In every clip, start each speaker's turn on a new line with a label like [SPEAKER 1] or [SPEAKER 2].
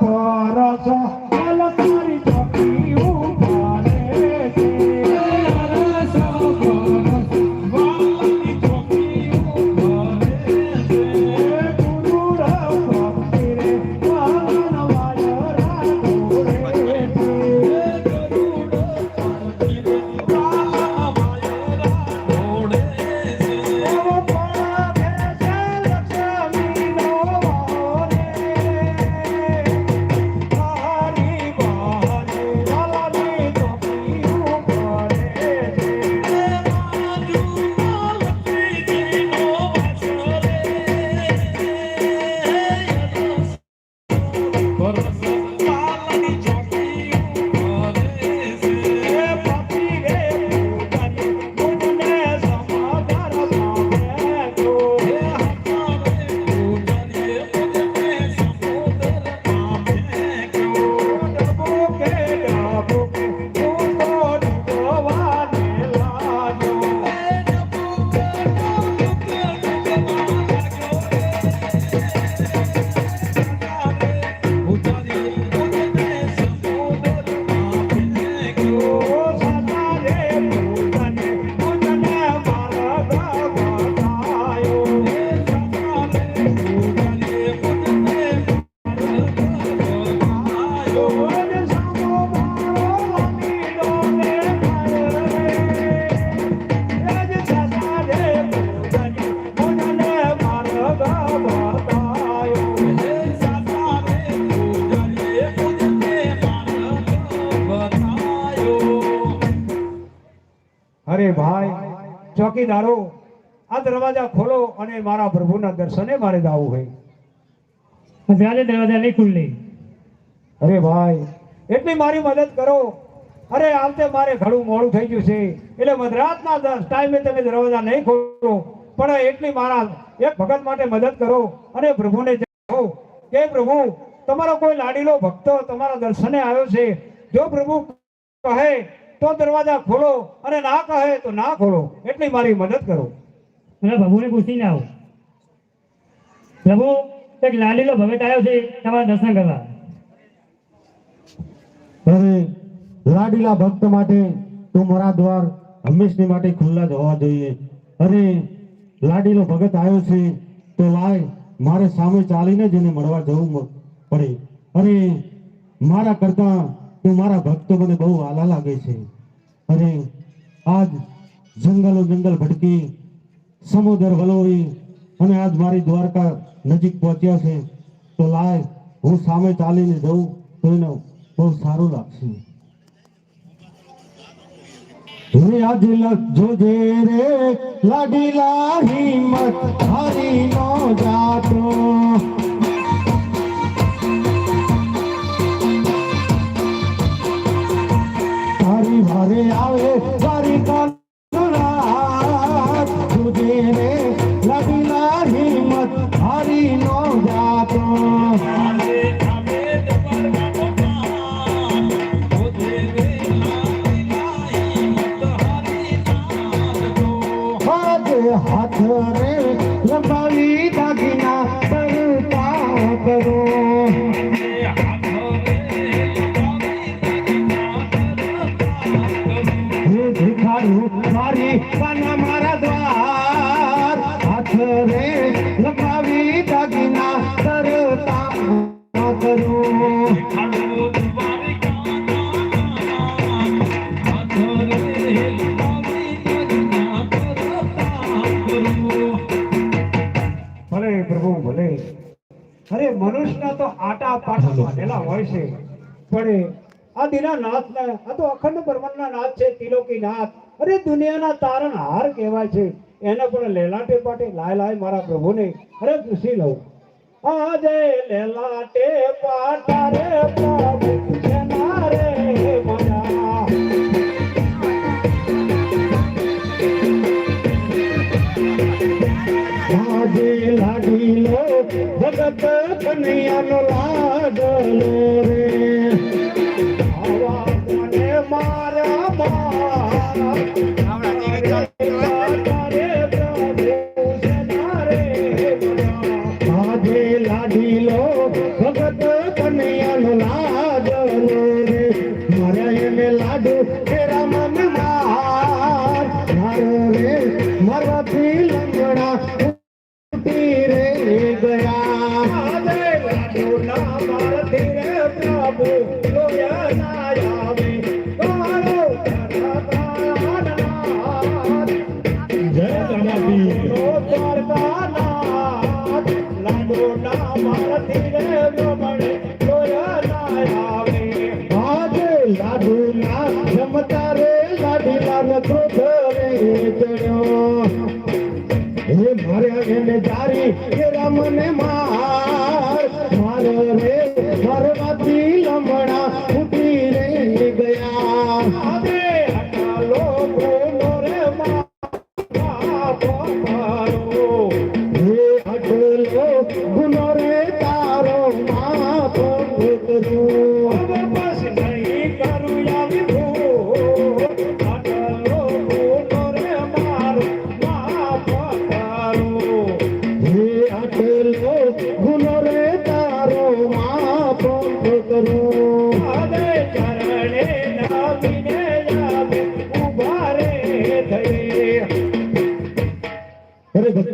[SPEAKER 1] Parasa, Alasu. અરે ભાઈ ચોકીદારો આ દરવાજા ખોલો અને મારા પ્રભુના દર્શને મારે જવું હોય.
[SPEAKER 2] ત્યારે દરવાજા નહીં ખુલ્લી.
[SPEAKER 1] અરે ભાઈ એટલી મારી મદદ કરો. અરે આવતે મારે ઘણું મોડું થઈ ગયું છે. એટલે મધરાતના ટાઈમે તમે દરવાજા નહીં ખોલો. પણ એટલી મારા એક ભગત માટે મદદ કરો અને પ્રભુને કહો કે પ્રભુ તમારો કોઈ લાડીલો ભક્ત તમારા દર્શને આવ્યો છે. જો પ્રભુ કહે તો દરવાજા ખોલો અને ના કહે તો ના ખોલો. એટલી મારી મદદ કરો.
[SPEAKER 2] મને પ્રભુને પૂછીને આવો. પ્રભુ એક લાલીલો ભગત આવ્યો છે તમારા દર્શન કરવા.
[SPEAKER 3] અરે લાડીલા ભક્ત માટે તું મારા દ્વાર હંમેશની માટે ખુલ્લા જ હોવા જોઈએ. અરે લાડીલો ભગત આવ્યો છે તો લાય મારે સામે ચાલીને જ એને મળવા જવું પડે. અરે મારા કરતા તું મારા ભક્તો મને બહુ આલા લાગે છે. અરે આજ જંગલો જંગલ ભટકી સમુદ્ર વલોવી અને આજ મારી દ્વારકા નજીક પહોંચ્યા છે, તો લાય, હું સામે ચાલીને જઉં, તો એને બહુ સારું લાગશે. આજ જોજે રે લાડીલા હિંમત હારી નો જાતો.
[SPEAKER 1] અરે, મનુષ્યના તો આટા બાંધેલા હોય છે. પણ આ દીના નાથ ને આ તો અખંડ બ્રહ્માંડના નાથ છે, તિલોકી નાથ. અરે, દુનિયાના તારણ હાર કહેવાય છે. એને પણ લેલાટે પાટે, લાય લાય મારા પ્રભુને. અરે પૂછી લઉં. આજે લેલાટે પાટા રે
[SPEAKER 3] આજે લાડીલો ભગત કનૈયાનો લાડલો રે.
[SPEAKER 1] આવા કોને મારા મારા?
[SPEAKER 3] મારે એને જારી કે રામને
[SPEAKER 1] મા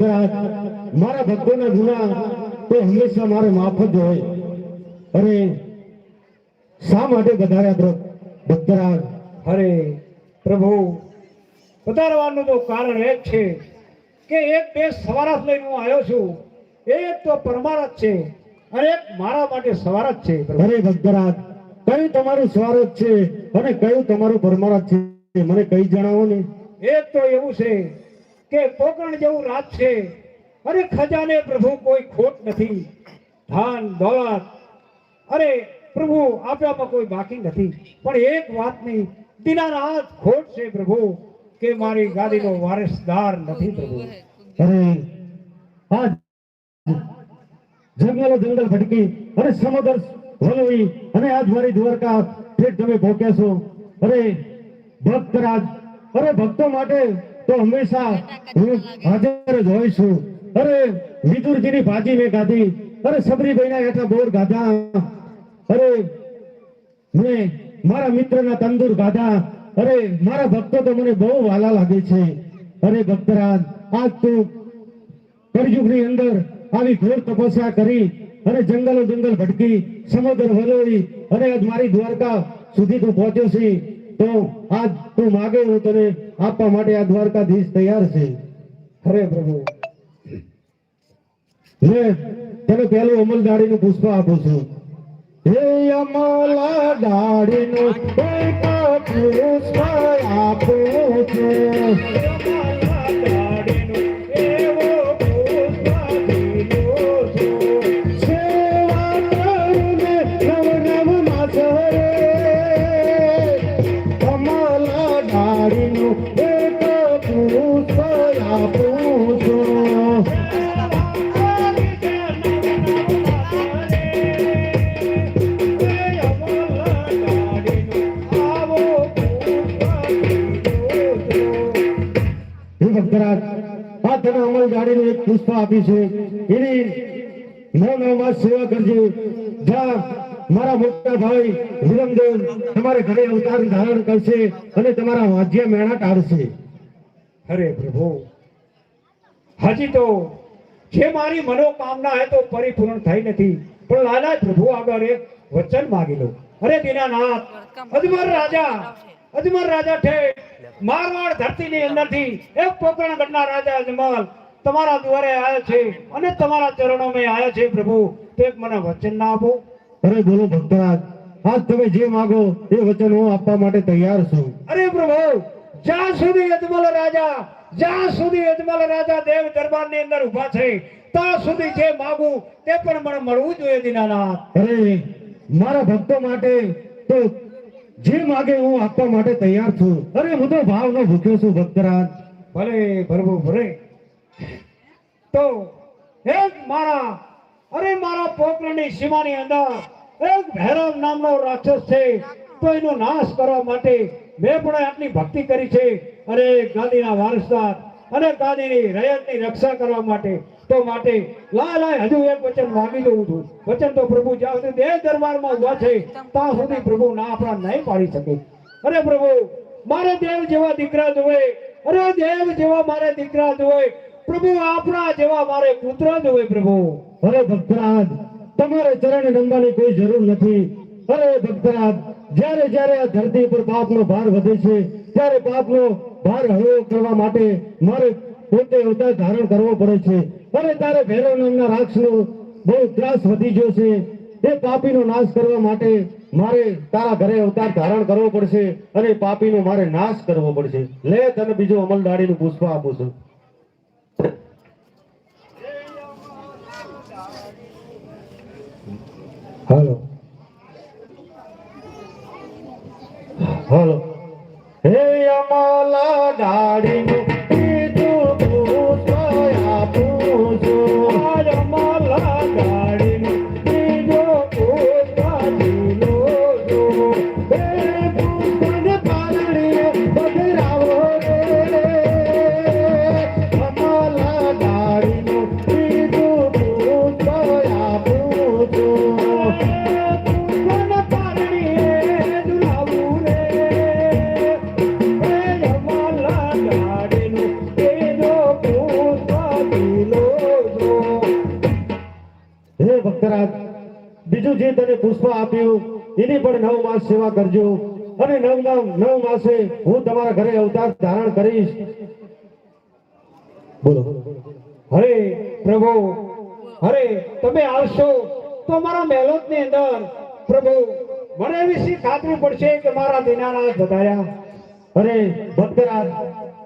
[SPEAKER 1] મારા
[SPEAKER 3] ભક્તોના ગુના તો હંમેશા મારે માફ જ હોય. અરે શા માટે વધાર્યા ભક્તરાજ?
[SPEAKER 1] અરે પ્રભુ વધારવાનું તો કારણ એક છે કે એક બે સવારત લઈને હું આવ્યો છું. એક તો પરમારથ છે અને એક મારા માટે સવારત છે.
[SPEAKER 3] અરે ભક્તરાજ કયું તમારું સ્વાર્થ છે અને કયું તમારું પરમારત છે? મને કઈ જણાવો ને?
[SPEAKER 1] એક તો એવું છે કે પોકરણ જેવું રાજ છે. અરે ખજાને પ્રભુ કોઈ ખોટ નથી. ધન, દોલત. અરે પ્રભુ, આપ્યામાં કોઈ બાકી નથી. પણ એક વાતની દિનાનાથ ખોટ છે પ્રભુ, કે મારી ગાડીનો વારસદાર નથી પ્રભુ.
[SPEAKER 3] અરે આ જંગલો જંગલ ભટકી અને સમુદ્ર વલોવી અને આજ મારી દ્વારકા ઠેઠ તમે પહોંચ્યા છો. અરે, ભક્તરાજ, અરે ભક્તો માટે તો હંમેશા હું હાજર જ હોય છું. અરે, વિદુરજીની ભાજી મેં ગાધી અરે, સબરીભાઈના હેઠા બોર ગાધા. અરે, મેં મારા મિત્રના તંદુર ગાધા. અરે, મારા ભક્તો તો મને બહુ વાલા લાગે છે. અરે, ભક્તરાજ, આજ તું કળયુગની અંદર આવી ઘોર તપસ્યા કરી. અને જંગલો જંગલ ભટકી, સમુદ્ર વલોવી અને આજ મારી દ્વારકા સુધી તું પહોંચ્યો છે. તો આજ તું માગે હું તને આપવા માટે આ દ્વારકાધીશ તૈયાર છે.
[SPEAKER 1] અરે પ્રભુ.
[SPEAKER 3] લે, તને પહેલું અમલ દાડીનું પુષ્પ આપું છું. હે એક પુષ્પ આપું છું.
[SPEAKER 1] હજી તો જે મારી મનોકામના હે તો પરિપૂર્ણ થઈ નથી. પણ લાલા પ્રભુ આગળ એક વચન માગી લો. અરે દીનાનાથ અજમર રાજા અજમર રાજા છે. મારવાડ ધરતીની અંદરથી એક પોકરણ ગઢના રાજા અજમલ તમારા દ્વારે આવ્યા છે અને તમારા ચરણોમાં આવ્યા છે પ્રભુ. તો એક મને વચન ના આપો.
[SPEAKER 3] અરે બોલો ભક્તરાજ આજ તમે જે માગો એ વચન હું આપવા માટે તૈયાર છું.
[SPEAKER 1] અરે પ્રભુ જ્યાં સુધી અજમલ રાજા જ્યાં સુધી અજમલ રાજા દેવ દરબારની અંદર ઊભા છે ત્યાં સુધી જે માગું તે પણ મને મળવું જોઈએ દીનાનાથ.
[SPEAKER 3] અરે મારા ભક્તો માટે તો જે માગે હું આપવા માટે તૈયાર છું. અરે, હું તો ભાવનો ભૂખ્યો છું, ભક્તરાજ.
[SPEAKER 1] ભલે પ્રભુ ભલે તો એક મારા, અરે મારા પોકરણની સીમાની અંદર એક ભૈરવ નામનો રાક્ષસ છે, તો એનો નાશ કરવા માટે મેં પણ આટલી ભક્તિ કરી છે. અરે ગાંધીના વારસદાર, અને ગાંધીની રયતની રક્ષા કરવા માટે તો માટે લાય લાય, હજુ એક વચન માંગી જવું છું વચન તો પ્રભુ જ્યાં સુધી દેહ દરબારમાં ઊભા છે, ત્યાં સુધી પ્રભુ ના આપણા નહીં પાડી શકે. અરે પ્રભુ, મારે દેવ જેવા દીકરા જોવે. અરે દેવ જેવા મારે દીકરા જોવે. પ્રભુ, આપણા જેવા મારે પુત્ર જોવે પ્રભુ.
[SPEAKER 3] અરે ભક્તરાજ, તમારે ચરણ નમવાની કોઈ જરૂર નથી. અરે ભક્તરાજ, જ્યારે જ્યારે આ ધરતી પર પાપનો ભાર વધે છે, ત્યારે પાપનો ભાર હળવો કરવા માટે મારે પોતે અવતાર ધારણ કરવો પડે છે. અને ત્યારે ભૈરવ નામના રાક્ષસનો બહુ ત્રાસ વધી ગયો છે. તે પાપીનો નાશ કરવા માટે મારે તારા ઘરે અવતાર ધારણ કરવો પડશે અને પાપીનો મારે નાશ કરવો પડશે. લે તને બીજો અમલ દાડીનું પુષ્પ આપું છું.
[SPEAKER 1] હાલો.
[SPEAKER 3] હાલો. હે અમલ દાડીનું હે બીજું
[SPEAKER 1] જે
[SPEAKER 3] તને પુષ્પ આપ્યું, એની પણ નવ માસ સેવા કરજો. અને નવ નવ માસે હું તમારા ઘરે અવતાર ધારણ કરીશ. બોલો.
[SPEAKER 1] હરે પ્રભુ, હરે તમે આવશો તો મારા મહેલોતની અંદર પ્રભુ, મને એવી ખાતરી પડશે કે મારા દિનાનાથ બતાયા
[SPEAKER 3] અરે ભક્તરાજ,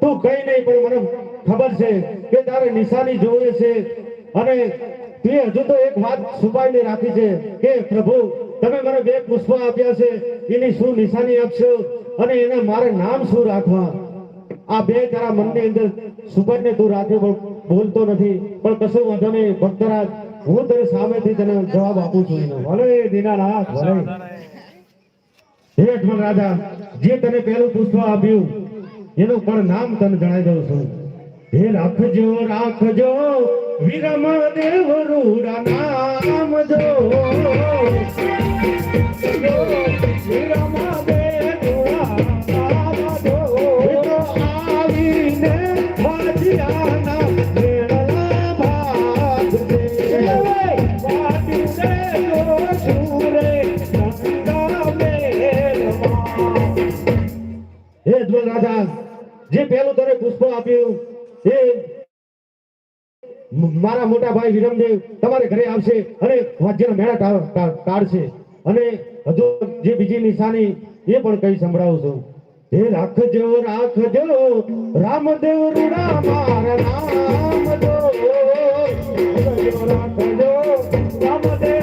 [SPEAKER 3] તું કઈ નહીં પણ મને ખબર છે કે તારે નિશાની જોવે છે. અને તે હજુ તો એક વાત છુપાઈને રાખી છે કે પ્રભુ, તમે મને બે પુષ્પ આપ્યા છે, એની શું નિશાની આપશો અને એને મારે નામ શું રાખવા? આ બે તારા મનની અંદર છુપાઈને તું રાખે બોલતો નથી, પણ કશું વાંધો નહીં ભક્તરાજ હું તને સામેથી તને જવાબ આપું છું એનો.
[SPEAKER 1] ભલે, દીનાનાથ, ભલે.
[SPEAKER 3] હે રાજા, જે તને પહેલું પુષ્પ આપ્યું, એનું પણ નામ તને જણાવી દઉં છું. હે રાખજો રાખજો. વિરમ દેવરુ રામ જો તો આવીને રાજા જે પહેલું તને પુષ્પ આપ્યું એ મારા મોટા ભાઈ વિરમદેવ તમારે ઘરે આવશે અને વાજ્યના મેળા ટા- ટા- કાઢશે અને હજુ જે બીજી નિશાની એ પણ કઈ સંભળાવું છું. હે રાખજો રાખજો, રામદેવ રૂડા મારા નામ જો એવા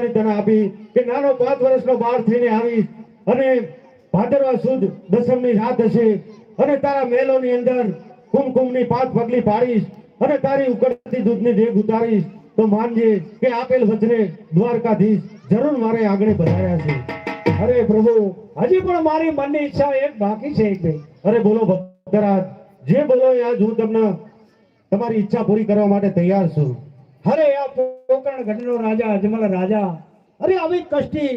[SPEAKER 3] નિશાની આપી કે નાનો પાંચ વર્ષનો બાળ થઈને આવી અને ભાદરવા સુદ દસમની રાત હશે અને તારા મેલોની અંદર કુમકુમની પાંચ પગલી પાડીશ અને તારી ઉકળતી દૂધની દેગ ઉતારીશ. તો માનજે કે આપેલ વચને દ્વારકાધીશ જરૂર મારે આગળ વધાર્યા છે.
[SPEAKER 1] અરે પ્રભુ, હજી પણ મારી મનની ઈચ્છા એક બાકી છે એક
[SPEAKER 3] અરે બોલો ભક્તરાજ, જે બોલો આજ હું તમને તમારી ઈચ્છા પૂરી કરવા માટે તૈયાર છું.
[SPEAKER 1] અરે આ પોકરણ ગઢનો રાજા અજમલ રાજા. અરે આવી કષ્ટી